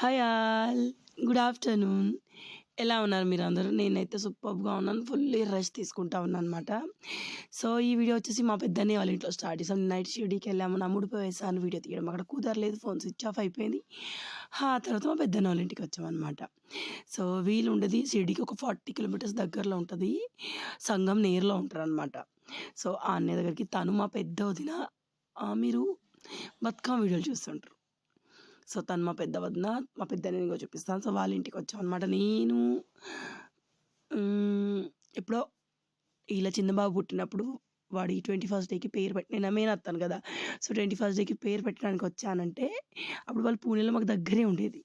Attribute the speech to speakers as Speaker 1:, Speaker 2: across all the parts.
Speaker 1: Hi all. Good afternoon. ఎలా ఉన్నారు మీరు అందరూ నేనైతే సూపర్గా ఉన్నాను. ఫుల్లీ రెస్ట్ తీసుకుంటా ఉన్నాను అనమాట సో ఈ వీడియో వచ్చేసి మా పెద్దనే వాళ్ళ ఇంట్లో స్టార్ట్ చేసాం. నైట్ షిడీకి వెళ్ళాము. నా ముడిపోయి వేసాను వీడియో తీయడం. అక్కడ కుదరలేదు. ఫోన్ స్విచ్ ఆఫ్ అయిపోయింది. ఆ తర్వాత మా పెద్దన్న వాళ్ళ ఇంటికి వచ్చామన్నమాట. సో వీలు ఉండదు. షిడీకి ఒక ఫార్టీ కిలోమీటర్స్ దగ్గరలో ఉంటుంది. సంఘం నేరులో ఉంటారు అనమాట సో ఆ అన్నయ్య దగ్గరికి తను మా పెద్ద వదిన మీరు బతుకమ్మ వీడియోలు చూస్తుంటారు. సో తను మా పెద్ద వదిన మా పెద్ద నేను చూపిస్తాను. సో వాళ్ళ ఇంటికి వచ్చాం అనమాట నేను ఎప్పుడో ఇలా చిన్నబాబు పుట్టినప్పుడు వాడి ట్వంటీ ఫస్ట్ డేకి పేరు పెట్టి నేను అమ్మేన వస్తాను కదా. సో ట్వంటీ ఫస్ట్ డేకి పేరు పెట్టడానికి వచ్చానంటే అప్పుడు వాళ్ళు పూణేలో మాకు దగ్గరే ఉండేది.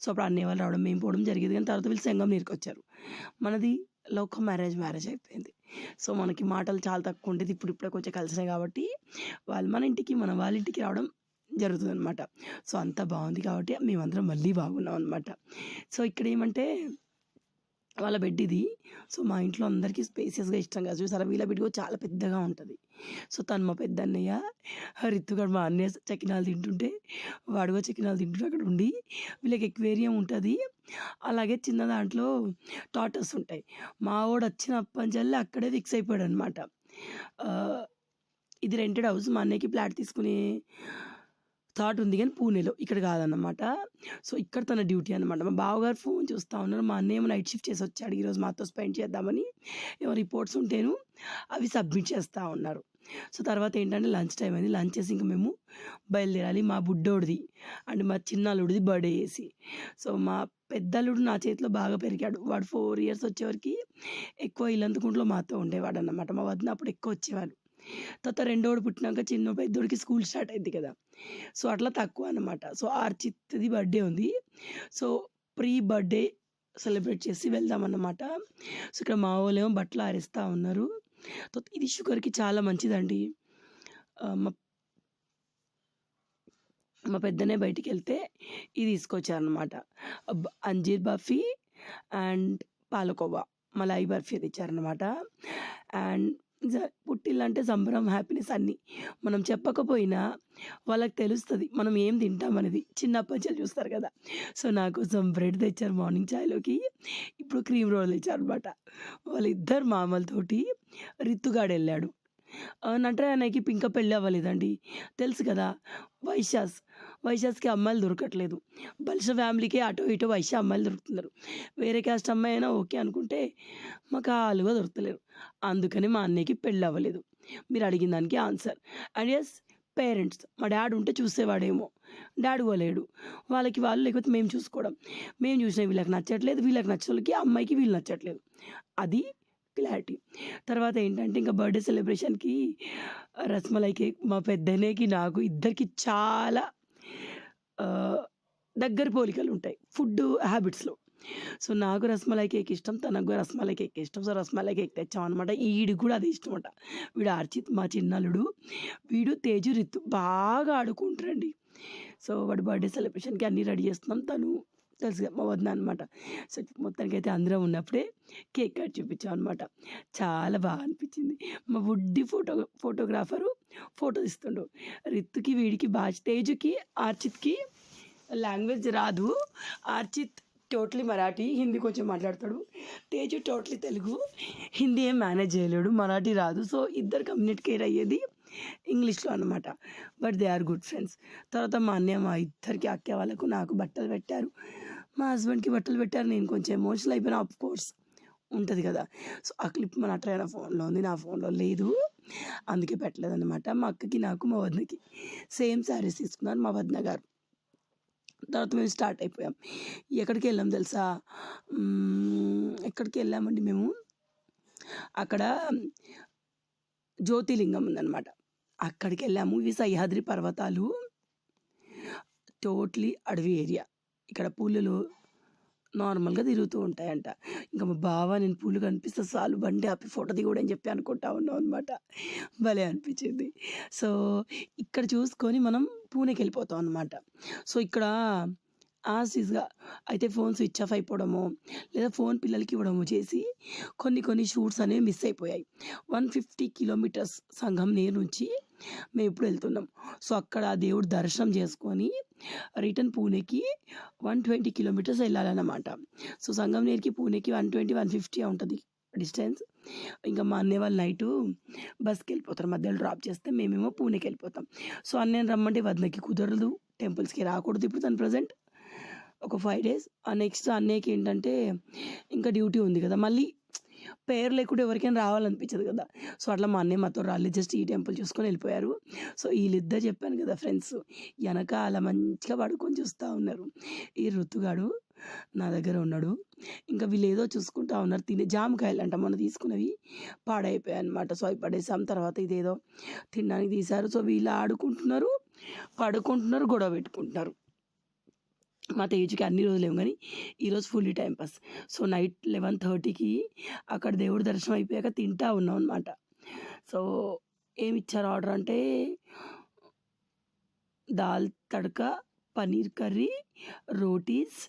Speaker 1: సో అప్పుడు అన్నయ్య వాళ్ళు రావడం మేము పోవడం జరిగేది. కానీ తర్వాత వీళ్ళు సంగం నీరుకు వచ్చారు. మనది లోక మ్యారేజ్ మ్యారేజ్ అయిపోయింది. సో మనకి మాటలు చాలా తక్కువ ఉండేది. ఇప్పుడు ఇప్పుడే కొంచెం కలిసినాయి కాబట్టి వాళ్ళు మన ఇంటికి మన వాళ్ళ ఇంటికి రావడం జరుగుతుంది అనమాట సో అంత బాగుంది కాబట్టి మేమందరం మళ్ళీ బాగున్నాం అనమాట సో ఇక్కడ ఏమంటే వాళ్ళ బెడ్ ఇది. సో మా ఇంట్లో అందరికీ స్పేసియస్గా ఇష్టం కాదు. చూసారా? వీళ్ళ బెడ్ కూడా చాలా పెద్దగా ఉంటుంది. సో తను మా పెద్ద అన్నయ్య రిత్తుగాడు మా అన్నయ్య చకినాలు తింటుంటే వాడుగా చకినాలు తింటుంటే అక్కడ ఉండి వీళ్ళకి ఎక్వేరియం ఉంటుంది. అలాగే చిన్న దాంట్లో టాటర్స్ ఉంటాయి. మా వాడు వచ్చిన అప్పంచల్లి అక్కడే ఫిక్స్ అయిపోయాడు అనమాట ఇది రెంటెడ్ హౌస్ మా అన్నయ్యకి ఫ్లాట్ తీసుకునే థాట్ ఉంది కానీ పూణేలో ఇక్కడ కాదన్నమాట. సో ఇక్కడ తన డ్యూటీ అనమాట మా బావగారు ఫోన్ చూస్తూ ఉన్నారు. మా అన్నయ్య ఏమో నైట్ షిఫ్ట్ చేసి వచ్చాడు. ఈరోజు మాతో స్పెండ్ చేద్దామని ఏమో రిపోర్ట్స్ ఉంటేను అవి సబ్మిట్ చేస్తూ ఉన్నారు. సో తర్వాత ఏంటంటే లంచ్ టైం అయింది. లంచ్ చేసి ఇంకా మేము బయలుదేరాలి. మా బుడ్డోడిది అండ్ మా చిన్నల్లుడిది బర్త్డే చేసి. సో మా పెద్దల్లుడు నా చేతిలో బాగా పెరిగాడు. వాడు ఫోర్ ఇయర్స్ వచ్చేవరకు ఎక్కువ ఇల్లందుకుంట్లో మాతో ఉండేవాడు అన్నమాట మా వదిన అప్పుడు ఎక్కువ వచ్చేవాడు. తర్వాత రెండోడు పుట్టినాక చిన్న పెద్దోడికి స్కూల్ స్టార్ట్ అయింది కదా. సో అట్లా తక్కువ అనమాట సో ఆర్చిత్ది బర్త్డే ఉంది. సో ప్రీ బర్త్డే సెలబ్రేట్ చేసి వెళ్దామన్నమాట సో ఇక్కడ మా వాళ్ళు ఏమో బట్టలు ఆరేస్తూ ఉన్నారు. సో ఇది షుగర్కి చాలా మంచిదండి. మా మా పెద్దనే బయటికి వెళ్తే ఇది తీసుకొచ్చారనమాట అంజీర్ బర్ఫీ అండ్ పాలకోవా. మలాయి బర్ఫీ తెచ్చారనమాట అండ్ పుట్టిల్లంటే సంబరం హ్యాపీనెస్ అన్నీ. మనం చెప్పకపోయినా వాళ్ళకి తెలుస్తుంది మనం ఏం తింటాం అనేది. చిన్నప్పటి నుంచి చూస్తారు కదా. సో నా కోసం బ్రెడ్ తెచ్చారు మార్నింగ్ చాయ్లోకి ఇప్పుడు క్రీమ్ రోల్ తెచ్చారు అనమాట వాళ్ళిద్దరు మామలతోటి రిత్తుగాడు వెళ్ళాడు. నటరాయనకి ఇంకా పెళ్ళి అవ్వలేదండి. తెలుసు కదా వైశాస్. వైశాస్కి అమ్మాయిలు దొరకట్లేదు. బలిష ఫ్యామిలీకి అటో ఇటో వైశ్య అమ్మాయిలు దొరుకుతున్నారు. వేరే క్యాస్ట్ అమ్మాయి అయినా ఓకే అనుకుంటే మాకు ఆలుగా దొరకలేరు అందుకని మా అన్నయ్యకి పెళ్ళి అవ్వలేదు. మీరు అడిగిన దానికి ఆన్సర్. అండ్ ఎస్ పేరెంట్స్ మా డాడీ ఉంటే చూసేవాడేమో. డాడీ పోలేడు. వాళ్ళకి వాళ్ళు లేకపోతే మేము చూసుకోవడం. మేము చూసిన వీళ్ళకి నచ్చట్లేదు. వీళ్ళకి నచ్చిన వాళ్ళకి అమ్మాయికి వీళ్ళు నచ్చట్లేదు. అది క్లారిటీ. తర్వాత ఏంటంటే ఇంకా బర్త్డే సెలబ్రేషన్కి రస్మలైకి మా పెద్దనేకి నాకు ఇద్దరికి చాలా దగ్గర పోలికలు ఉంటాయి. ఫుడ్ హ్యాబిట్స్లో. సో నాకు రస్మలై కేక్ ఇష్టం తనకు కూడా రస్మలై కేక్ ఇష్టం. సో రస్మలై కేక్ తెచ్చాం అనమాట ఈడికి కూడా అది ఇష్టం అంట వీడు అర్చిత్ మా చిన్నలుడు వీడు తేజు రిత్తు బాగా ఆడుకుంటారండి. సో వాడి బర్త్డే సెలబ్రేషన్కి అన్నీ రెడీ చేస్తున్నాం. తను తెలుసు మా వదిన అనమాట సో మొత్తానికి అయితే అందరం ఉన్నప్పుడే కేక్ కట్ చూపించాం అనమాట చాలా బాగా అనిపించింది. మా వుడ్డి ఫోటో ఫోటోగ్రాఫరు ఫోటో తీస్తుండు. రిత్తుకి వీడికి బాగా తేజుకి ఆర్చిత్కి లాంగ్వేజ్ రాదు. ఆర్చిత్ టోటలీ మరాఠీ హిందీ కొంచెం మాట్లాడతాడు. తేజు టోటలీ తెలుగు. హిందీ ఏం మేనేజ్ చేయలేడు. మరాఠీ రాదు. సో ఇద్దరు కమ్యూనికేట్ అయ్యేది ఇంగ్లీష్లో అనమాట but they are good friends తర్వాత మా అన్నయ్య మా ఇద్దరికి అక్క వాళ్ళకు నాకు బట్టలు పెట్టారు. మా హస్బెండ్కి బట్టలు పెట్టారు. నేను కొంచెం ఎమోషనల్ అయిపోయినా. ఆఫ్ కోర్స్ ఉంటుంది కదా. సో ఆ క్లిప్ మన అట్లా ఫోన్లో ఉంది. నా ఫోన్లో లేదు. అందుకే పెట్టలేదు అనమాట మా అక్కకి నాకు మా వదినకి సేమ్ శారీస్ తీసుకున్నారు మా వదిన గారు. తర్వాత మేము స్టార్ట్ అయిపోయాం. ఎక్కడికి వెళ్ళాం తెలుసా? ఎక్కడికి వెళ్ళామండి మేము? అక్కడ జ్యోతిలింగం ఉందన్నమాట. అక్కడికి వెళ్ళాము. ఇవి సహ్యాద్రి పర్వతాలు. టోటలీ అడవి ఏరియా. ఇక్కడ పూలు నార్మల్గా తిరుగుతూ ఉంటాయంట. ఇంకా మా బావ నేను పూలు కనిపిస్తే చాలు బండి ఆపి ఫోటో దిగుడని చెప్పి అనుకుంటా ఉన్నాం అనమాట భలే అనిపించింది. సో ఇక్కడ చూసుకొని మనం పూణేకి వెళ్ళిపోతాం అనమాట సో ఇక్కడ ఆసీస్గా అయితే ఫోన్ స్విచ్ ఆఫ్ అయిపోవడము లేదా ఫోన్ పిల్లలకి ఇవ్వడము చేసి కొన్ని కొన్ని షూట్స్ అనేవి మిస్ అయిపోయాయి. వన్ ఫిఫ్టీ కిలోమీటర్స్ సంఘం నేర్ నుంచి మేము ఇప్పుడు వెళ్తున్నాం. సో అక్కడ ఆ దర్శనం చేసుకొని రిటర్న్ పూణేకి వన్ ట్వంటీ కిలోమీటర్స్ వెళ్ళాలన్నమాట. సో సంగంనేర్కి పూణేకి వన్ ట్వంటీ వన్ ఫిఫ్టీ ఉంటుంది డిస్టెన్స్. ఇంకా మా అన్నయ్య వాళ్ళు నైటు బస్కి వెళ్ళిపోతారు. మధ్యలో డ్రాప్ చేస్తే మేమేమో పూణేకి వెళ్ళిపోతాం. సో అన్నయ్యని రమ్మంటే వదినకి కుదరదు. టెంపుల్స్కి రాకూడదు ఇప్పుడు తను ప్రజెంట్. ఒక ఫైవ్ డేస్. ఆ నెక్స్ట్ అన్నయ్యకి ఏంటంటే ఇంకా డ్యూటీ ఉంది కదా. మళ్ళీ పేరు లేకుండా ఎవరికైనా రావాలనిపించదు కదా. సో అట్లా మా అన్నయ్య మాతో రాళ్ళు జస్ట్ ఈ టెంపుల్ చూసుకొని వెళ్ళిపోయారు. సో వీళ్ళిద్దరు చెప్పాను కదా ఫ్రెండ్స్ వెనక అలా మంచిగా పడుకొని చూస్తూ ఉన్నారు. ఈ ఋతుగాడు నా దగ్గర ఉన్నాడు. ఇంకా వీళ్ళు ఏదో చూసుకుంటా ఉన్నారు. తినే జామకాయలు అంట మొన్న తీసుకున్నవి పాడైపోయాయి అనమాట సో అవి పడేసాం. తర్వాత ఇదేదో తినడానికి తీశారు. సో వీళ్ళు ఆడుకుంటున్నారు పడుకుంటున్నారు గొడవ పెట్టుకుంటున్నారు. మా తేజుకి అన్ని రోజులు ఏం కానీ ఈరోజు fully timepass so night eleven థర్టీకి అక్కడ దేవుడి దర్శనం అయిపోయాక తింటా ఉన్నాం అనమాట సో ఏమి ఇచ్చారు ఆర్డర్ అంటే dal tadka paneer curry rotis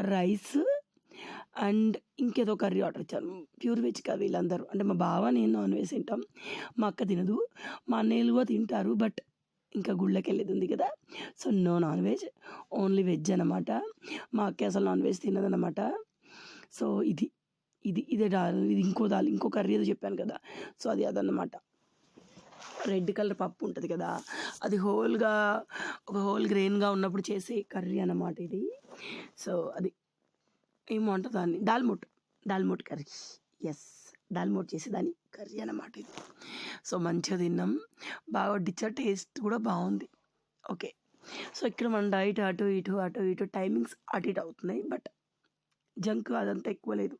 Speaker 1: rice and ఇంకేదో కర్రీ ఆర్డర్ ఇచ్చాను ప్యూర్ వెజ్ కదా వీళ్ళందరూ. అంటే మా బావ నేను నాన్ వెజ్ తింటాం. మా అక్క తినదు. మా అన్నయ్యలు కూడా తింటారు. బట్ ఇంకా గుళ్ళకి వెళ్ళేది ఉంది కదా. So no non veg only veg అనమాట మా అక్క అసలు నాన్ వెజ్ తినదనమాట సో ఇది ఇది ఇదే దాల్ ఇది ఇంకో దాల్ ఇంకో కర్రీ ఏదో చెప్పాను కదా. సో అది అదన్నమాట. రెడ్ కలర్ పప్పు ఉంటుంది కదా. అది హోల్గా ఒక హోల్ గ్రెయిన్గా ఉన్నప్పుడు చేసే కర్రీ అన్నమాట ఇది. సో అది ఏమంటారు దాన్ని. దాల్మోట్ దాల్మోట్ కర్రీ. ఎస్ దాల్మోట్ చేసేదాన్ని. కర్రీ అన్నమాట ఇది. సో మంచిగా తిన్నాం. బాగా వడ్డించా టేస్ట్ కూడా బాగుంది. ఓకే. సో ఇక్కడ మన డైట్ అటు ఇటు అటు ఇటు టైమింగ్స్ అటు ఇటు అవుతున్నాయి. బట్ జంక్ అదంతా ఎక్కువ లేదు.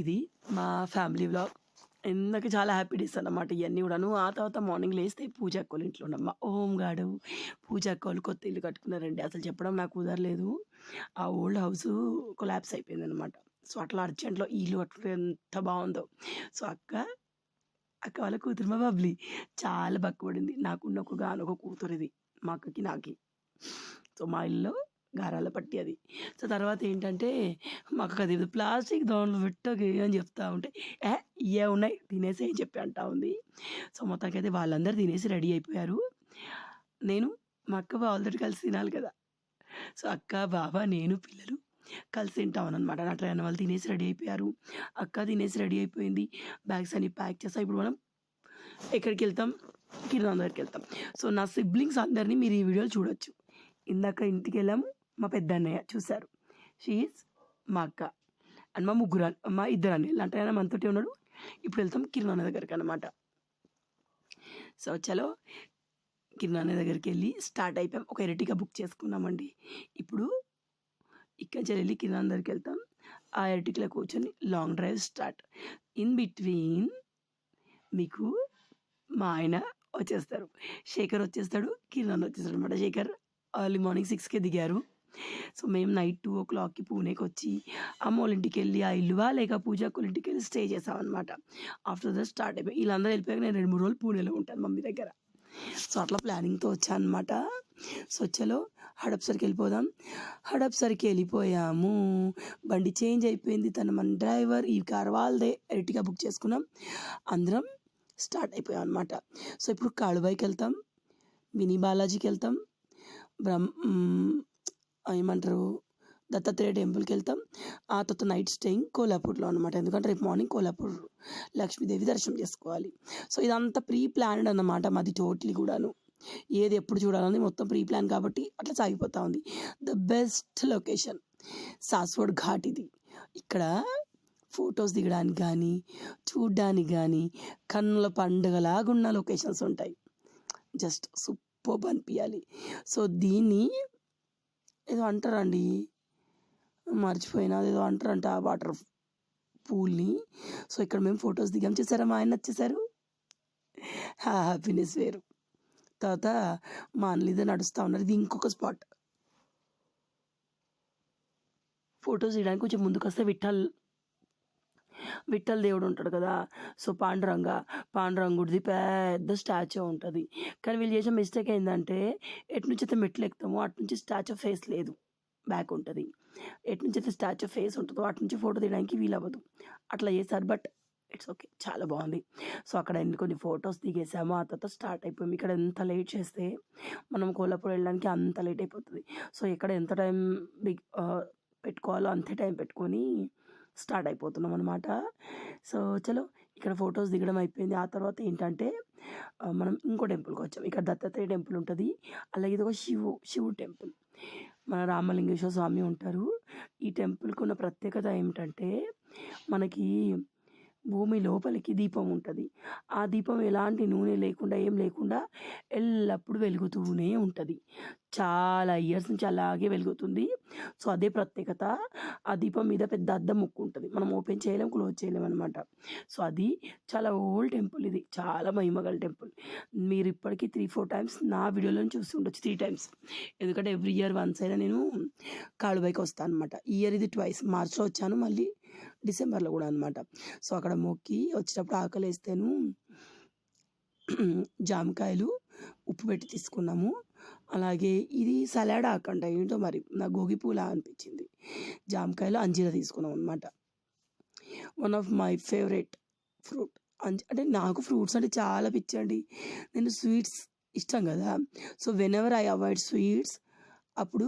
Speaker 1: ఇది మా ఫ్యామిలీ వ్లాగ్. ఎందుకు చాలా హ్యాపీ డేస్ అన్నమాట ఇవన్నీ కూడాను. ఆ తర్వాత మార్నింగ్ లేస్తే పూజ అక్కలు ఇంట్లో ఉన్నాం మా ఓం గాడు. పూజ అక్కలు కొత్త ఇల్లు కట్టుకున్నారండి. అసలు చెప్పడం నాకు కుదరలేదు. ఆ ఓల్డ్ హౌస్ కొలాప్స్ అయిపోయింది అనమాట సో అట్లా అర్జెంట్లో ఇల్లు కట్టుకుంటే ఎంత బాగుందో. సో అక్క అక్క వాళ్ళ కూతురు మా బబ్లీ చాలా బక్కబడింది. నాకున్న ఒక గానొక కూతురు ఇది మా అక్కకి నాకి. సో మా ఇల్లు గారాల పట్టి అది. సో తర్వాత ఏంటంటే మా అక్క అది ప్లాస్టిక్ దాంట్లో పెట్టకి అని చెప్తా ఉంటే ఏ ఇవే ఉన్నాయి తినేసి అని చెప్పి అంటా ఉంది. సో మొత్తానికి అయితే వాళ్ళందరూ తినేసి రెడీ అయిపోయారు. నేను మా అక్క ఆల్రెడీ కలిసి తినాలి కదా. సో అక్క బాబా నేను పిల్లలు కలిసి తింటామని అనమాట నా ట్రైన్ వాళ్ళు తినేసి రెడీ అయిపోయారు. అక్క తినేసి రెడీ అయిపోయింది. బ్యాగ్స్ అన్ని ప్యాక్ చేస్తాం. ఇప్పుడు మనం ఎక్కడికి వెళ్తాం? కిరణం దగ్గరికి వెళ్తాం. సో నా సిబ్లింగ్స్ అందరినీ మీరు ఈ వీడియోలు చూడొచ్చు. ఇందాక ఇంటికి వెళ్ళాము. మా పెద్ద అన్నయ్య చూశారు షీఈస్ మా అక్క. అండ్ మా ముగ్గురు అన్న- మా ఇద్దరు అన్నయ్యలు. అంటే ఆయన మనతోటి ఉన్నాడు. ఇప్పుడు వెళ్తాం కిరణాన్న దగ్గరికి అనమాట సో చలో. కిరణాన్న దగ్గరికి వెళ్ళి స్టార్ట్ అయిపోయాం. ఒక ఎరటిగా బుక్ చేసుకున్నామండి. ఇప్పుడు ఇక్కడ నుంచి వెళ్ళి కింద దగ్గరికి వెళ్తాం. ఆ ఎరటికలో కూర్చొని long drive start. In between మీకు మా ఆయన వచ్చేస్తారు. శేఖర్ వచ్చేస్తాడు కిరణ్ వచ్చేస్తాడు అనమాట శేఖర్. ఎర్లీ మార్నింగ్ సిక్స్కే దిగారు. సో మేము నైట్ టూ ఓ క్లాక్కి పూణేకి వచ్చి అమ్మ వాళ్ళ ఇంటికి వెళ్ళి ఆ ఇల్లువా లేక పూజ వాళ్ళ ఇంటికి వెళ్ళి స్టే చేసామన్నమాట ఆఫ్టర్ దట్ స్టార్ట్ అయిపోయి వీళ్ళందరూ వెళ్ళిపోయాక నేను రెండు మూడు రోజులు పూణేలో ఉంటాను మమ్మీ దగ్గర. సో అట్లా ప్లానింగ్తో వచ్చాను అనమాట సో చలో హడప్సర్కి వెళ్ళిపోదాం. హడప్సర్కి వెళ్ళిపోయాము. బండి చేంజ్ అయిపోయింది. తన మన డ్రైవర్. ఈ కార్ వాళ్ళదే. ఎరిటిగా బుక్ చేసుకున్నాం. అందరం స్టార్ట్ అయిపోయాం అనమాట సో ఇప్పుడు కాళుబాయికి వెళ్తాం. మినీ బాలాజీకి వెళ్తాం. బ్రహ్మ ఏమంటారు? దత్తాత్రేయ టెంపుల్కి వెళ్తాం. ఆ తర్వాత నైట్ స్టేయింగ్ కోల్హాపూర్లో అనమాట ఎందుకంటే రేపు మార్నింగ్ కోల్హాపూర్ లక్ష్మీదేవి దర్శనం చేసుకోవాలి. సో ఇదంతా ప్రీ ప్లాన్డ్ అన్నమాట మాది టోటలీ కూడాను. ఏది ఎప్పుడు చూడాలని మొత్తం ప్రీ ప్లాన్ కాబట్టి అట్లా సాగిపోతూ ఉంది. The best location Saswad Ghat ఇది. ఇక్కడ ఫొటోస్ దిగడానికి కానీ చూడ్డానికి కానీ కన్నుల పండుగలాగున్న లొకేషన్స్ ఉంటాయి. జస్ట్ సూపర్ అనిపించాలి సో దీన్ని ఏదో అంటారండి. మర్చిపోయినా ఏదో అంటారంట ఆ వాటర్ పూల్ని. సో ఇక్కడ మేము ఫొటోస్ దిగాం. చేశారా మా ఆయన వచ్చేసారు? హ్యాపీనెస్ వేరు. తర్వాత మా అన్నలిదే నడుస్తూ ఉన్నారు. ఇది ఇంకొక స్పాట్. ఫొటోస్ తీయడానికి కొంచెం ముందుకు వస్తే విఠల్ విఠల్ దేవుడు ఉంటాడు కదా. సో పాండురంగ పాండురంగుడిది పెద్ద స్టాచ్యూ ఉంటుంది. కానీ వీళ్ళు చేసిన మిస్టేక్ ఏంటంటే ఎటు నుంచి అయితే మెట్లు ఎక్కుతామో అటు నుంచి స్టాచ్యూ ఫేస్ లేదు. బ్యాక్ ఉంటుంది. ఎటు నుంచి అయితే స్టాచ్యూ ఫేస్ ఉంటుందో అటు నుంచి ఫోటో తీయడానికి వీలవ్వదు. అట్లా చేశారు బట్ ఇట్స్ ఓకే. చాలా బాగుంది సో, అక్కడ ఎన్ని కొన్ని ఫొటోస్ దిగేసాము. ఆ తర్వాత స్టార్ట్ అయిపోయాము. ఇక్కడ ఎంత లేట్ చేస్తే మనం కోల్హాపూర్ వెళ్ళడానికి అంత లేట్ అయిపోతుంది సో, ఇక్కడ ఎంత టైం బిగ్ పెట్టుకోవాలో అంతే టైం పెట్టుకొని స్టార్ట్ అయిపోతున్నాం అనమాట సో, చలో ఇక్కడ ఫొటోస్ దిగడం అయిపోయింది. ఆ తర్వాత ఏంటంటే మనం ఇంకో టెంపుల్కి వచ్చాం ఇక్కడ దత్తాత్రేయ టెంపుల్ ఉంటుంది అలాగే ఇది ఒక శివు శివుడు టెంపుల్. మన రామలింగేశ్వర స్వామి ఉంటారు. ఈ టెంపుల్‌కున్న ప్రత్యేకత ఏమిటంటే మనకి భూమి లోపలికి దీపం ఉంటుంది ఆ దీపం ఎలాంటి నూనె లేకుండా, ఏం లేకుండా ఎల్లప్పుడూ వెలుగుతూనే ఉంటుంది చాలా ఇయర్స్ నుంచి అలాగే వెలుగుతుంది. సో, అదే ప్రత్యేకత. ఆ దీపం మీద పెద్ద అద్దం ముక్కు ఉంటుంది మనం ఓపెన్ చేయలేం, క్లోజ్ చేయలేం అనమాట సో, అది చాలా ఓల్డ్ టెంపుల్ ఇది. చాలా మహిమగల టెంపుల్. మీరు ఇప్పటికీ త్రీ ఫోర్ టైమ్స్ నా వీడియోలోనే చూసి ఉండొచ్చు. Three times. ఎందుకంటే ఎవ్రీ ఇయర్ వన్స్ అయినా నేను కాలుబాయికి వస్తాను అనమాట. ఇయర్ ఇది ట్వైస్. మార్చ్‌లో వచ్చాను. మళ్ళీ డిసెంబర్‌లో కూడా అనమాట. సో, అక్కడ మొక్కి వచ్చేటప్పుడు ఆకలేస్తేను జామకాయలు ఉప్పు పెట్టి తీసుకున్నాము. అలాగే ఇది సలాడ్ ఆకంట ఏంటో మరి నాకు గోగి పూలా అనిపించింది. జామకాయలు, అంజీర తీసుకున్నాం అనమాట. One of my favourite fruit. అంజ అంటే నాకు ఫ్రూట్స్ అంటే చాలా పిచ్చండి. నేను స్వీట్స్ ఇష్టం కదా so, whenever I avoid sweets అప్పుడు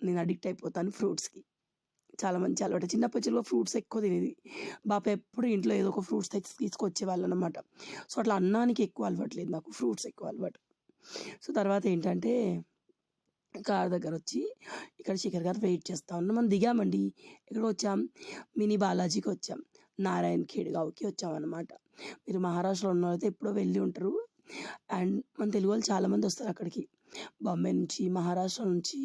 Speaker 1: నేను అడిక్ట్ అయిపోతాను ఫ్రూట్స్‌కి. చాలా మంచి అలవాటు. చిన్నప్పటి ఫ్రూట్స్ ఎక్కువ తినేది. బాప ఎప్పుడు ఇంట్లో ఏదో ఒక ఫ్రూట్స్ తెచ్చి తీసుకొచ్చేవాళ్ళనమాట. సో, అట్లా అన్నానికి ఎక్కువ అలవాటు లేదు నాకు. ఫ్రూట్స్ ఎక్కువ అలవాటు. సో, తర్వాత ఏంటంటే కార్ దగ్గర వచ్చి ఇక్కడ శేఖర్ గారు వెయిట్ చేస్తా ఉన్నాం. మనం దిగామండి. వచ్చాం మినీ బాలాజీకి వచ్చాం. నారాయణ్ ఖేడ్‌గావ్‌కి వచ్చామన్నమాట మీరు మహారాష్ట్రలో ఉన్న అయితే ఎప్పుడో వెళ్ళి ఉంటారు. అండ్ మన తెలుగు వాళ్ళు చాలామంది వస్తారు అక్కడికి. బాంబే నుంచి, మహారాష్ట్ర నుంచి,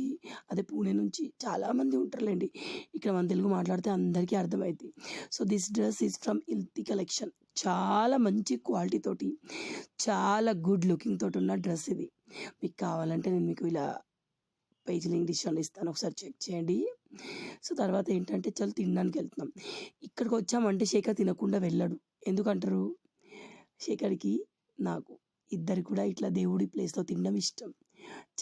Speaker 1: అదే పూణే నుంచి చాలామంది ఉంటారులేండి ఇక్కడ మన తెలుగు మాట్లాడితే అందరికీ అర్థమైంది so, this dress is from ఇల్తి collection. చాలా మంచి క్వాలిటీ తోటి, చాలా గుడ్ లుకింగ్ ఉన్న డ్రెస్ ఇది. మీకు కావాలంటే నేను మీకు ఇలా పేజ్ లింక్ డిస్క్రిప్షన్‌లో ఇస్తాను. ఒకసారి చెక్ చేయండి. సో, తర్వాత ఏంటంటే చలో తినడానికి వెళ్తున్నాం. ఇక్కడికి వచ్చామంటే శేఖర్ తినకుండా వెళ్ళడు. ఎందుకంటారు? శేఖర్‌కి, నాకు ఇద్దరికి కూడా ఇట్లా దేవుడి ప్లేస్‌లో తినడం ఇష్టం.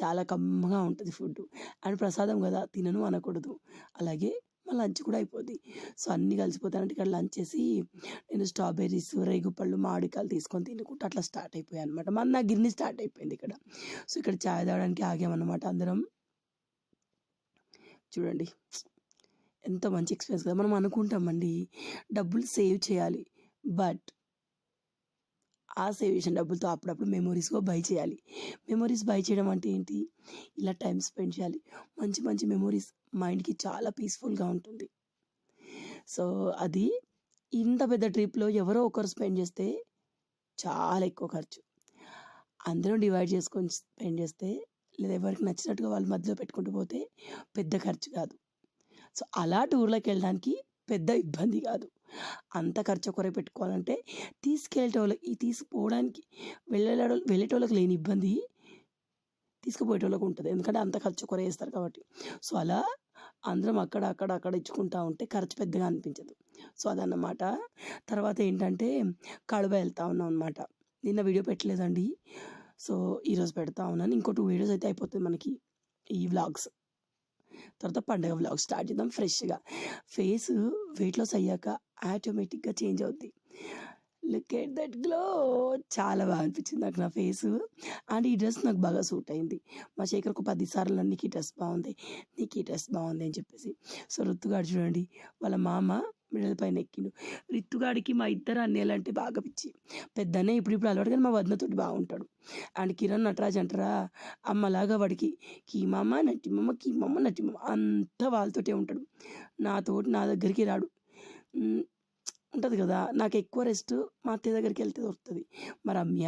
Speaker 1: చాలా కమ్మగా ఉంటుంది ఫుడ్డు. అండ్ ప్రసాదం కదా తినను అనకూడదు. అలాగే మా లంచ్ కూడా అయిపోద్ది. సో, అన్నీ కలిసిపోతానంటే ఇక్కడ లంచ్ చేసి నేను స్ట్రాబెర్రీస్, రేగుపళ్ళు, మామిడికాయలు తీసుకొని తినుకుంటూ అట్లా స్టార్ట్ అయిపోయాయి అనమాట. మన నా గిన్నె స్టార్ట్ అయిపోయింది ఇక్కడ. సో, ఇక్కడ చాయ్ తాగడానికి ఆగామన్నమాట అందరం. చూడండి. ఎంత మంచి ఎక్స్‌పీరియన్స్ కదా! మనం అనుకుంటామండి డబ్బులు సేవ్ చేయాలి. బట్ ఆ సేవ్ చేసిన డబ్బులతో అప్పుడప్పుడు మెమోరీస్ బై చేయాలి. మెమోరీస్ బై చేయడం అంటే ఏంటి? ఇలా టైం స్పెండ్ చేయాలి. మంచి మంచి మెమోరీస్ మైండ్‌కి చాలా పీస్‌ఫుల్‌గా ఉంటుంది. సో, అది ఇంత పెద్ద ట్రిప్‌లో ఎవరో ఒకరు స్పెండ్ చేస్తే చాలా ఎక్కువ ఖర్చు. అందరం డివైడ్ చేసుకొని స్పెండ్ చేస్తే లేదా ఎవరికి నచ్చినట్టుగా వాళ్ళు మధ్యలో పెట్టుకుంటూ పోతే పెద్ద ఖర్చు కాదు. సో, అలా టూర్లోకి వెళ్ళడానికి పెద్ద ఇబ్బంది కాదు. అంత ఖర్చు ఒకరే పెట్టుకోవాలంటే తీసుకెళ్ళేటోళ్ళకి తీసుకుపోవడానికి వెళ్ళేటోళ్ళు వెళ్ళేటోళ్ళకి లేని ఇబ్బంది తీసుకుపోయేటోళ్ళకి ఉంటుంది ఎందుకంటే అంత ఖర్చు ఒకరే వేస్తారు కాబట్టి. సో, అలా అందరం అక్కడ, అక్కడ, అక్కడ ఇచ్చుకుంటా ఉంటే ఖర్చు పెద్దగా అనిపించదు. సో, అదన్నమాట. తర్వాత ఏంటంటే కడువ వెళ్తా ఉన్నాం అనమాట. నిన్న వీడియో పెట్టలేదండి. సో, ఈరోజు పెడతా ఉన్నాను. ఇంకో టూ వీడియోస్ అయితే అయిపోతుంది మనకి ఈ వ్లాగ్స్. తర్వాత పండగ వ్లాగ్ స్టార్ట్ చేద్దాం ఫ్రెష్‌గా. ఫేస్ వెయిట్ లాస్ అయ్యాక ఆటోమేటిక్‌గా చేంజ్ అవుద్ది. లుక్ ఎట్ దట్ గ్లో చాలా బాగా అనిపించింది నాకు నా ఫేస్ అండ్ ఈ డ్రెస్ నాకు బాగా సూట్ అయింది. మా శేఖర్ ఒక 10 సార్లు "నీకు ఈ డ్రెస్ బాగుంది నీకు ఈ డ్రెస్ బాగుంది అని చెప్పేసి. సో, రుతుగాడు చూడండి వాళ్ళ మామ మెడల పైన ఎక్కిండు. రిత్తుగాడికి మా ఇద్దరు అన్నయ్యలంటే బాగా పిచ్చి. పెద్దన్నయ్య ఇప్పుడిప్పుడు అలవాటు కానీ మా వదినతోటి బాగుంటాడు. అండ్ కిరణ్ నటరాజ్ అంటారా అమ్మలాగా వాడికి కీమమ్మ, నటిమమ్మ కీమమ్మ, నటిమమ్మ అంతా వాళ్ళతోటే ఉంటాడు. నాతోటి నా దగ్గరికి రాడు. ఉంటుంది కదా! నాకు ఎక్కువ రెస్ట్ మా అత్తయ్య దగ్గరికి వెళ్తే దొరుకుతుంది మా రమ్య,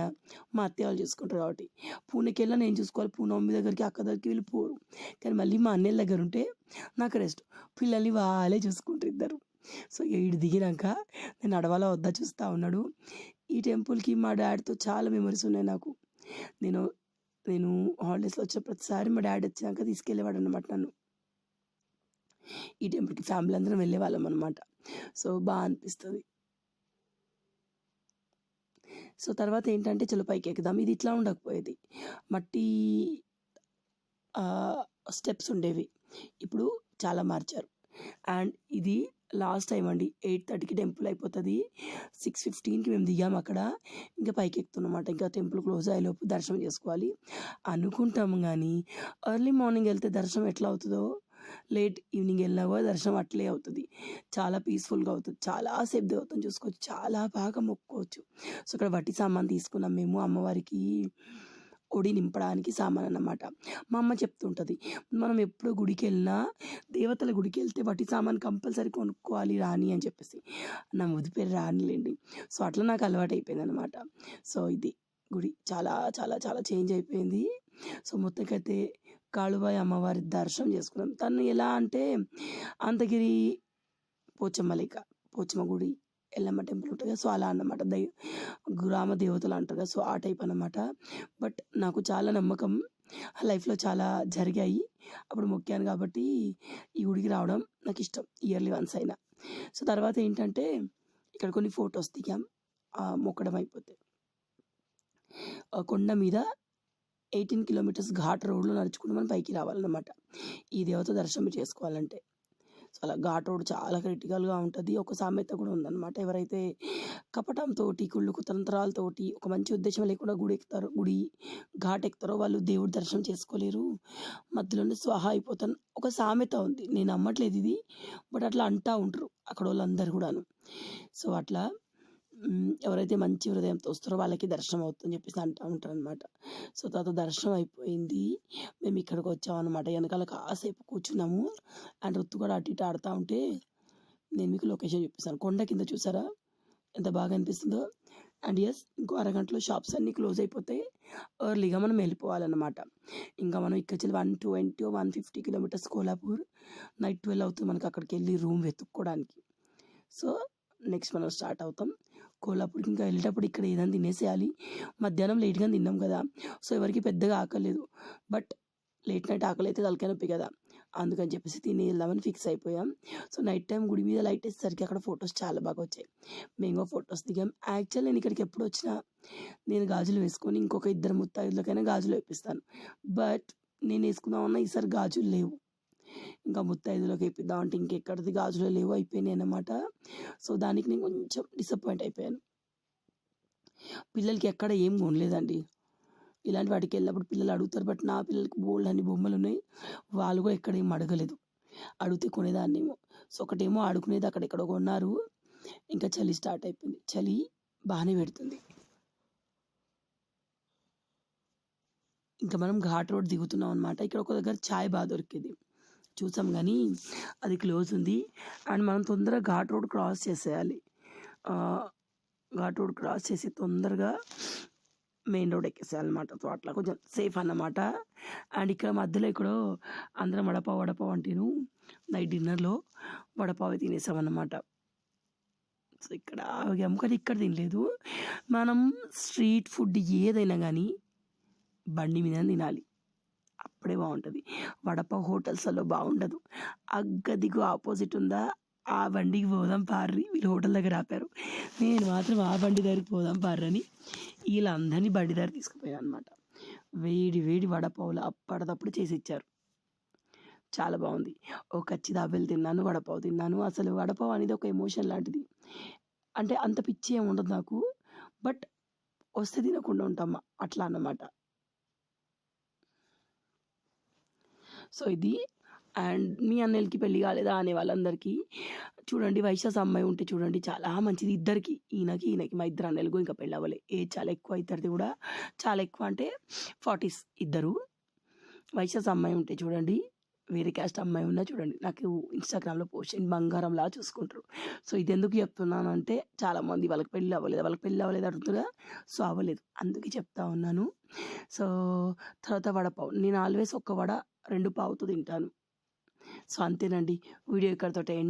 Speaker 1: మా అత్తయ్య వాళ్ళు చూసుకుంటారు కాబట్టి. పూణేకెళ్ళినా నేను చూసుకోవాలి. పూణె మమ్మీ దగ్గరికి, అక్క దగ్గరికి వీళ్ళు పోరు. కానీ మళ్ళీ మా అన్నయ్యల దగ్గర ఉంటే నాకు రెస్ట్. పిల్లల్ని వాళ్ళే చూసుకుంటారు ఇద్దరు. సో, ఈడు దిగినాక నేను నడవాలా వద్దా చూస్తూ ఉన్నాడు. ఈ టెంపుల్‌కి మా డాడీతో చాలా మెమరీస్ ఉన్నాయి నాకు. నేను నేను హాలిడేస్‌లో వచ్చిన ప్రతిసారి మా డాడీ వచ్చాక తీసుకెళ్ళేవాడు అనమాట నన్ను. ఈ టెంపుల్‌కి ఫ్యామిలీ అందరం వెళ్ళేవాళ్ళం అనమాట. సో, బాగా అనిపిస్తుంది సో, తర్వాత ఏంటంటే చలో పైకెక్కుదాం. ఇది ఇట్లా ఉండకపోయేది. మట్టి స్టెప్స్ ఉండేవి. ఇప్పుడు చాలా మార్చారు. అండ్ ఇది లాస్ట్ టైం అండి ఎయిట్ థర్టీకి టెంపుల్ అయిపోతుంది. సిక్స్ ఫిఫ్టీన్కి మేము దిగాము అక్కడ. ఇంకా పైకి ఎక్కుతున్నమాట ఇంకా టెంపుల్ క్లోజ్ అయ్యేలోపు దర్శనం చేసుకోవాలి. అనుకుంటాము కానీ ఎర్లీ మార్నింగ్ వెళ్తే దర్శనం ఎట్లా అవుతుందో లేట్ ఈవినింగ్ వెళ్ళినా కూడా దర్శనం అట్లే అవుతుంది. చాలా పీస్ఫుల్గా అవుతుంది. చాలా చాలాసేపు దేవతను చూసుకోవచ్చు. చాలా బాగా మొక్కుకోవచ్చు సో ఇక్కడ వట్టి సామాన్ తీసుకున్నాం మేము అమ్మవారికి. ఒడి నింపడానికి సామాన్ అన్నమాట మా అమ్మ చెప్తుంటుంది మనం ఎప్పుడు గుడికి వెళ్ళినా దేవతల గుడికి వెళ్తే వాటి సామాన్ కంపల్సరీ కొనుక్కోవాలి రాని అని చెప్పేసి. నా ముది పేరు రానిలేండి సో అట్లా నాకు అలవాటు అయిపోయింది అనమాట సో ఇది గుడి చాలా చాలా చాలా చేంజ్ అయిపోయింది. సో మొత్తంకైతే కాళుబాయి అమ్మవారి దర్శనం చేసుకున్నాం. తను ఎలా అంటే అంతగిరి పోచమ్మ లేక పోచమ్మ గుడి ఎల్లమ్మ టెంపుల్ ఉంటుంది కదా సో అలా అన్నమాట. దై గ్రామ దేవతలు అంటారు కదా సో ఆ టైప్ అన్నమాట. బట్ నాకు చాలా నమ్మకం. లైఫ్లో చాలా జరిగాయి. అప్పుడు మొక్కాను కాబట్టి ఈ గుడికి రావడం నాకు ఇష్టం ఇయర్లీ వన్స్ అయినా. సో తర్వాత ఏంటంటే ఇక్కడ కొన్ని ఫొటోస్ దిగాం. మొక్కడం అయిపోతే. ఆ కొండ మీద ఎయిటీన్ కిలోమీటర్స్ ఘాట్ రోడ్లో నడుచుకుంటూ మనం పైకి రావాలన్నమాట. ఈ దేవత దర్శనం చేసుకోవాలంటే. సో అలా ఘాట్ రోడ్ చాలా క్రిటికల్గా ఉంటుంది. ఒక సామెత కూడా ఉందన్నమాట. ఎవరైతే కపటంతో కుళ్ళు కుతంత్రాలతోటి ఒక మంచి ఉద్దేశం లేకుండా గుడి ఎక్కుతారు గుడి ఘాట్ ఎక్కుతారో వాళ్ళు దేవుడి దర్శనం చేసుకోలేరు. మధ్యలోనే స్వాహ అయిపోతాను. ఒక సామెత ఉంది. నేను నమ్మట్లేదు ఇది బట్ అట్లా అంటూ ఉంటారు అక్కడ వాళ్ళందరూ కూడాను. సో అట్లా ఎవరైతే మంచి హృదయంతో వస్తారో వాళ్ళకి దర్శనం అవుతుందని చెప్పేసి అంటూ ఉంటారు అనమాట సో తర్వాత దర్శనం అయిపోయింది. మేము ఇక్కడికి వచ్చామన్నమాట. వెనకాల కాసేపు కూర్చున్నాము. అండ్ రుత్తు కూడా అటు ఇటు ఆడుతూ ఉంటే నేను మీకు లొకేషన్ చూపిస్తాను. కొండ కింద చూసారా? ఎంత బాగా అనిపిస్తుందో. అండ్ ఎస్ ఇంకో అరగంటలో షాప్స్ అన్నీ క్లోజ్ అయిపోతాయి ఎర్లీగా మనం వెళ్ళిపోవాలన్నమాట. ఇంకా మనం ఇక్కడ one twenty one fifty kilometres Kolhapur. Night twelve అవుతుంది మనకి అక్కడికి వెళ్ళి రూమ్ వెతుక్కోవడానికి సో నెక్స్ట్ మనం స్టార్ట్ అవుతాం. కోలాపూర్కి ఇంకా వెళ్ళేటప్పుడు ఇక్కడ ఏదైనా తినేసేయాలి. మధ్యాహ్నం లేట్గా తిన్నాం కదా సో ఎవరికి పెద్దగా ఆకలేదు. బట్ లేట్ నైట్ ఆకలి అయితే తలకాయ నొప్పి కదా అందుకని చెప్పేసి తిని వెళ్దామని ఫిక్స్ అయిపోయాం. సో నైట్ టైం గుడి మీద లైట్ వేసేసరికి అక్కడ ఫొటోస్ చాలా బాగా వచ్చాయి. మేము ఫొటోస్ దిగాం. యాక్చువల్ నేను ఇక్కడికి ఎప్పుడు వచ్చినా నేను గాజులు వేసుకొని ఇంకొక ఇద్దరు ముత్తైదులకైనా గాజులు వేపిస్తాను. బట్ నేను వేసుకుందామన్నా ఈసారి గాజులు లేవు. ఇంకా ముత్తైదులోకి వేపిద్దాం అంటే ఇంకెక్కడిది గాజులు లేవు అయిపోయినాయి అనమాట సో దానికి నేను కొంచెం డిసప్పాయింట్ అయిపోయాను. పిల్లలకి ఎక్కడ ఏం కొనలేదండి. ఇలాంటి వాటికి వెళ్ళినప్పుడు పిల్లలు అడుగుతారు బట్ నా పిల్లలకి బోల్డ్ అన్ని బొమ్మలు ఉన్నాయి. వాళ్ళు కూడా ఎక్కడ ఏం అడగలేదు. అడిగితే కొనేదాన్నేమో సో ఒకటేమో ఆడుకునేది అక్కడెక్కడ కొన్నారు. ఇంకా చలి స్టార్ట్ అయిపోయింది. చలి బాగానే పెడుతుంది. ఇంకా మనం ఘాట్ రోడ్ దిగుతున్నాం అనమాట ఇక్కడ ఒక దగ్గర చాయ్ బాగా దొరికేది. చూసాం కానీ అది క్లోజ్ ఉంది. అండ్ మనం తొందరగా ఘాట్ రోడ్ క్రాస్ చేసేయాలి. ఘాట్ రోడ్ క్రాస్ చేసి తొందరగా మెయిన్ రోడ్ ఎక్కేసేయాలి అనమాట అట్లా కొంచెం సేఫ్ అన్నమాట. అండ్ ఇక్కడ మధ్యలో ఇక్కడ అందరం వడపావ్ వడపావు అంటేను నైట్ డిన్నర్లో వడపావ్ తినేసామన్నమాట. సో ఇక్కడ ఆగాము. కానీ ఇక్కడ తినలేదు. మనం స్ట్రీట్ ఫుడ్ ఏదైనా కానీ బండి మీద తినాలి. అప్పుడే బాగుంటుంది. వడపావ్ హోటల్స్లో బాగుండదు. అగ్గదిగు ఆపోజిట్ ఉందా? ఆ బండికి పోదాం పార్రి. వీళ్ళు హోటల్ దగ్గర ఆపారు. నేను మాత్రం ఆ బండి దగ్గరికి పోదాం పార్రని వీళ్ళందరినీ బండి దగ్గర తీసుకుపోయాను అనమాట వేడి వేడి వడపావులు అప్పటిదప్పుడు చేసి ఇచ్చారు చాలా బాగుంది. ఓ కచ్చి తిన్నాను వడపావు తిన్నాను. అసలు వడపావు అనేది ఒక ఎమోషన్ లాంటిది. అంటే అంత పిచ్చి ఏమి ఉండదు నాకు. బట్ వస్తే తినకుండా ఉంటాం అట్లా అన్నమాట. సో ఇది. అండ్ మీ అన్నయ్యకి పెళ్ళి కాలేదా అనే వాళ్ళందరికీ చూడండి వైశాస్ అమ్మాయి ఉంటే చూడండి చాలా మంచిది ఇద్దరికి. ఈయనకి ఈయనకి మా ఇద్దరు అన్నయ్యలకు ఇంకా పెళ్ళి అవ్వలే. ఏజ్ చాలా ఎక్కువ ఇద్దరిది కూడా. చాలా ఎక్కువ అంటే ఫార్టీస్ ఇద్దరు. వైశాస్ అమ్మాయి ఉంటే చూడండి వేరే క్యాస్ట్ అమ్మాయి ఉన్నా చూడండి. నాకు ఇన్స్టాగ్రామ్లో పోస్ట్ బంగారంలా చూసుకుంటారు. సో ఇది ఎందుకు చెప్తున్నాను అంటే చాలామంది వాళ్ళకి పెళ్ళి అవ్వలేదు వాళ్ళకి పెళ్ళి అవ్వలేదు అడుగుతుందా సో అవ్వలేదు. అందుకే చెప్తా ఉన్నాను. సో తర్వాత వడపావు. నేను ఆల్వేస్ ఒక్క వడ రెండు పావుతో తింటాను. సో అంతేనండి. వీడియో ఇక్కడితో ఎండ్